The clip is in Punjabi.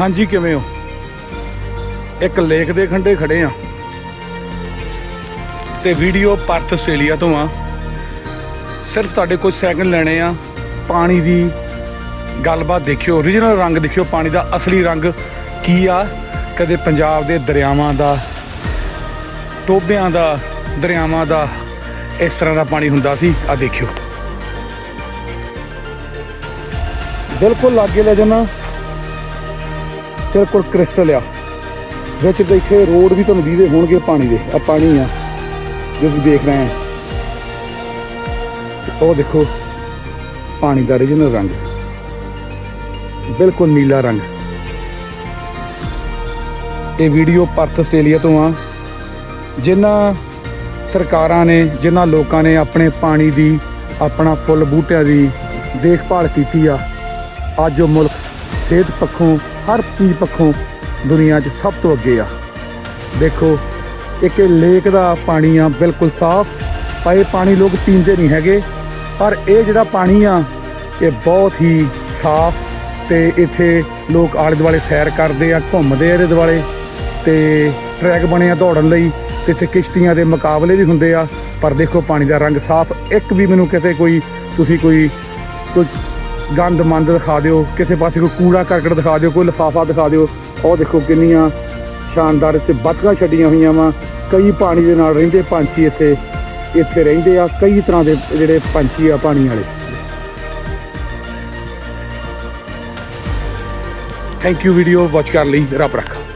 ਹਾਂਜੀ, ਕਿਵੇਂ ਹੋ? ਇੱਕ ਲੇਕ ਦੇ ਖੰਡੇ ਖੜੇ ਆ। ਤੇ ਵੀਡੀਓ ਪਰਥ ਆਸਟ੍ਰੇਲੀਆ ਤੋਂ ਆ। ਸਿਰਫ ਤੁਹਾਡੇ ਕੁਝ ਸੈਕਿੰਡ ਲੈਣੇ ਆ। ਪਾਣੀ ਦੀ ਗੱਲਬਾਤ ਦੇਖਿਓ origignal ਰੰਗ ਦੇਖਿਓ, ਪਾਣੀ ਦਾ ਅਸਲੀ ਰੰਗ ਕੀ ਆ? ਕਦੇ ਪੰਜਾਬ ਦੇ ਦਰਿਆਵਾਂ ਦਾ ਟੋਬਿਆਂ ਦਾ, ਦਰਿਆਵਾਂ ਦਾ ਇਸ ਤਰ੍ਹਾਂ ਦਾ ਪਾਣੀ ਹੁੰਦਾ ਸੀ। ਆ ਦੇਖਿਓ। ਬਿਲਕੁਲ ਲਾਗੇ ਲੈ ਜਾਣਾ। ਬਿਲਕੁਲ ਕ੍ਰਿਸਟਲ ਆ। ਵਿੱਚ ਦੇਖੇ ਰੋਡ ਵੀ ਤੁਹਾਨੂੰ ਦੀਦੇ ਹੋਣਗੇ ਪਾਣੀ ਦੇ ਆ ਪਾਣੀ ਆ, ਜੋ ਤੁਸੀਂ ਦੇਖ ਰਹੇ ਆ। ਉਹ ਦੇਖੋ, ਪਾਣੀ ਦਾ origignal ਰੰਗ। ਬਿਲਕੁਲ ਨੀਲਾ ਰੰਗ। ਇਹ ਵੀਡੀਓ ਪਰਥ ਆਸਟ੍ਰੇਲੀਆ ਤੋਂ ਆ। ਜਿਨ੍ਹਾਂ ਸਰਕਾਰਾਂ ਨੇ, ਜਿਨ੍ਹਾਂ ਲੋਕਾਂ ਨੇ ਆਪਣੇ ਪਾਣੀ ਦੀ, ਆਪਣਾ ਫੁੱਲ ਬੂਟਿਆਂ ਦੀ ਦੇਖਭਾਲ ਕੀਤੀ ਆ, ਅੱਜ ਉਹ ਮੁਲਕ ਸਿਹਤ ਪੱਖੋਂ ਹਰ ਚੀਜ਼ ਪੱਖੋਂ ਦੁਨੀਆ 'ਚ ਸਭ ਤੋਂ ਅੱਗੇ ਆ। ਦੇਖੋ, ਇੱਕ ਇਹ ਲੇਕ ਦਾ ਪਾਣੀ ਆ, ਬਿਲਕੁਲ ਸਾਫ਼। ਪਰ ਇਹ ਪਾਣੀ ਲੋਕ ਪੀਂਦੇ ਨਹੀਂ ਹੈਗੇ। ਪਰ ਇਹ ਜਿਹੜਾ ਪਾਣੀ ਆ, ਇਹ ਬਹੁਤ ਹੀ ਸਾਫ਼ ਤੇ ਇੱਥੇ ਲੋਕ ਆਲੇ ਦੁਆਲੇ ਸੈਰ ਕਰਦੇ ਆ, ਘੁੰਮਦੇ ਆ ਇਹਦੇ ਦੁਆਲੇ ਤੇ ਟਰੈਕ ਬਣੇ ਆ ਦੌੜਨ ਲਈ ਤੇ ਇੱਥੇ ਕਿਸ਼ਤੀਆਂ ਦੇ ਮੁਕਾਬਲੇ ਵੀ ਹੁੰਦੇ ਆ। ਪਰ ਦੇਖੋ, ਪਾਣੀ ਦਾ ਰੰਗ ਸਾਫ਼। ਇੱਕ ਵੀ ਮੈਨੂੰ ਕਿਤੇ ਕੋਈ, ਤੁਸੀਂ ਕੋਈ ਕੋਈ ਗੰਦ ਮੰਦ ਦਿਖਾ ਦਿਓ, ਕਿਸੇ ਪਾਸੇ ਕੋਈ ਕੂੜਾ ਕਰਕਟ ਦਿਖਾ ਦਿਓ, ਕੋਈ ਲਿਫਾਫਾ ਦਿਖਾ ਦਿਓ। ਉਹ ਦੇਖੋ ਕਿੰਨੀਆਂ ਸ਼ਾਨਦਾਰ ਇੱਥੇ ਬਤਕਾਂ ਛੱਡੀਆਂ ਹੋਈਆਂ ਵਾ। ਕਈ ਪਾਣੀ ਦੇ ਨਾਲ ਰਹਿੰਦੇ ਪੰਛੀ ਇੱਥੇ ਇੱਥੇ ਰਹਿੰਦੇ ਆ। ਕਈ ਤਰ੍ਹਾਂ ਦੇ ਜਿਹੜੇ ਪੰਛੀ ਆ ਪਾਣੀ ਵਾਲੇ। ਥੈਂਕ ਯੂ ਵੀਡੀਓ ਵਾਚ ਕਰਨ ਲਈ। ਰੱਬ ਰੱਖਾ।